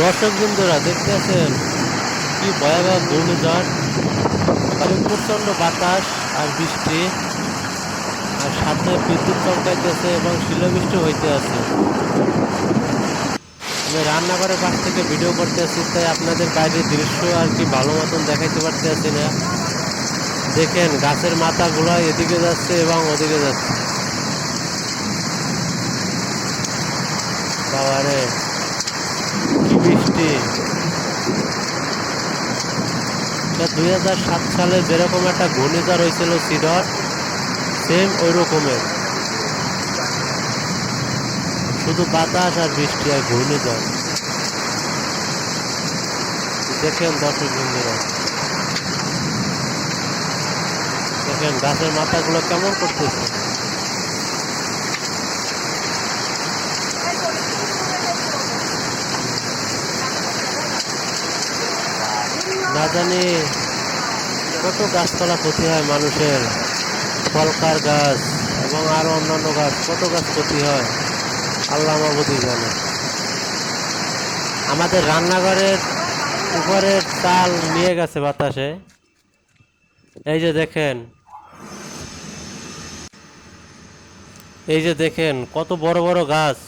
দর্শক বন্ধুরা দেখতেছেন কি ভয়াবহ ঘূর্ণিঝড়। খালি প্রচণ্ড বাতাস আর বৃষ্টি। আর সাথে বিদ্যুৎ চমকাইতেছে এবং শিলাবৃষ্টি হইতে আছে। আমি রান্নাঘরের পাশ থেকে ভিডিও করতে আছি তাই আপনাদের বাইরের দৃশ্য আর কি ভালো মতন দেখাইতে পারতে আছি না। দেখেন, গাছের মাথাগুলো এদিকে যাচ্ছে এবং ওদিকে যাচ্ছে। বাবারে। কি দুই সাত সালে যেরকম একটা ঘূর্ণিঝড় হয়েছিল সিডর সেম ওই রকমের শুধু বাতাস আর বৃষ্টি আর ঘূর্ণিঝড়। দেখেন দর্শক বন্ধুরা। দেখেন গাছের মাথাগুলো কেমন করতেছে। না জানি কত গাছপালা ক্ষতি হয় মানুষের ফলকার গাছ এবং আরও অন্যান্য গাছ, কত গাছ ক্ষতি হয়? আল্লাহ মাবুদি জানে। আমাদের রান্নাঘরের উপরের চাল নিয়ে গেছে বাতাসে। এই যে দেখেন, এই যে দেখেন, কত বড় বড় গাছ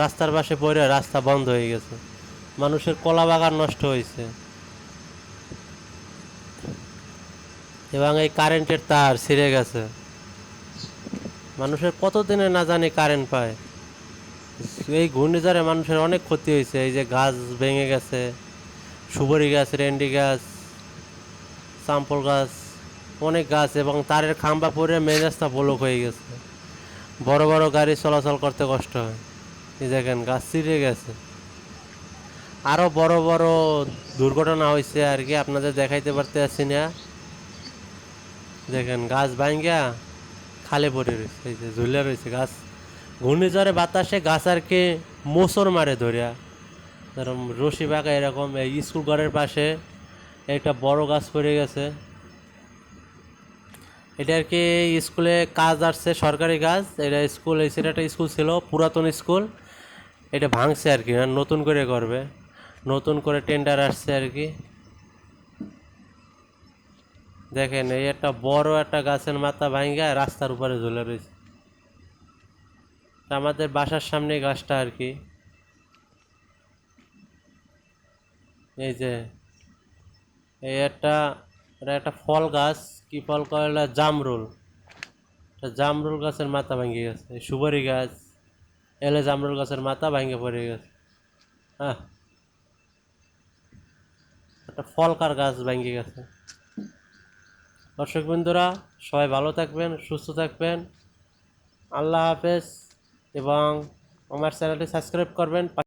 রাস্তার পাশে পড়ে, রাস্তা বন্ধ হয়ে গেছে। মানুষের কলা বাগান নষ্ট হয়েছে। এবং এই কারেন্টের তার ছিঁড়ে গেছে। মানুষের কতদিনে না জানি কারেন্ট পায়। এই ঘূর্ণিঝড়ে মানুষের অনেক ক্ষতি হয়েছে। এই যে গাছ ভেঙে গেছে সুবরি গাছ, রেন্ডি গাছ সাম্পল গাছ, অনেক গাছ এবং তারের খাম্বা পরে মেন রাস্তা ব্লক হয়ে গেছে। বড় বড় গাড়ি চলাচল করতে কষ্ট হয়। এই দেখেন, গাছ ছিঁড়ে গেছে। আরও বড় বড় দুর্ঘটনা হয়েছে আর কি, আপনাদের দেখাইতে পারতে আসি না। দেখেন, গাছ ভাঙ্গা খালে পড়ে রয়েছে, এই যে ঝুলে রয়েছে গাছ। ঘূর্ণিঝড়ে বাতাসে গাছ আর কি মোচর মারে ধরিয়া। এরকম রশি বাঁকা এরকম, এই স্কুল ঘরের পাশে একটা বড় গাছ পড়ে গেছে। এটা আর কি স্কুলে কাজ আসছে, সরকারি কাজ। এটা স্কুল, এই সেটা একটা স্কুল ছিল, পুরাতন স্কুল। এটা ভাঙছে আর কি নতুন করে করবে। নতুন করে টেন্ডার আসছে আর কি। দেখেন, এই একটা বড় একটা গাছের মাথা ভাঙ্গা রাস্তার উপরে ঝুলে রয়েছে। আমাদের বাসার সামনে গাছটা আর কি। এই যে, এই একটা, এটা একটা ফল গাছ, কি ফল কয়লা জামরুল। জামরুল গাছের মাথা ভেঙে গেছে। সুপারি গাছ, এলে জামরুল গাছের মাথা ভেঙে পড়ে গেছে। হ্যাঁ একটা ফলকার গাছ ভেঙে গেছে। দর্শক বন্ধুরা সবাই ভালো থাকবেন সুস্থ থাকবেন। আল্লাহ হাফেজ এবং আমার চ্যানেলটি সাবস্ক্রাইব করবেন।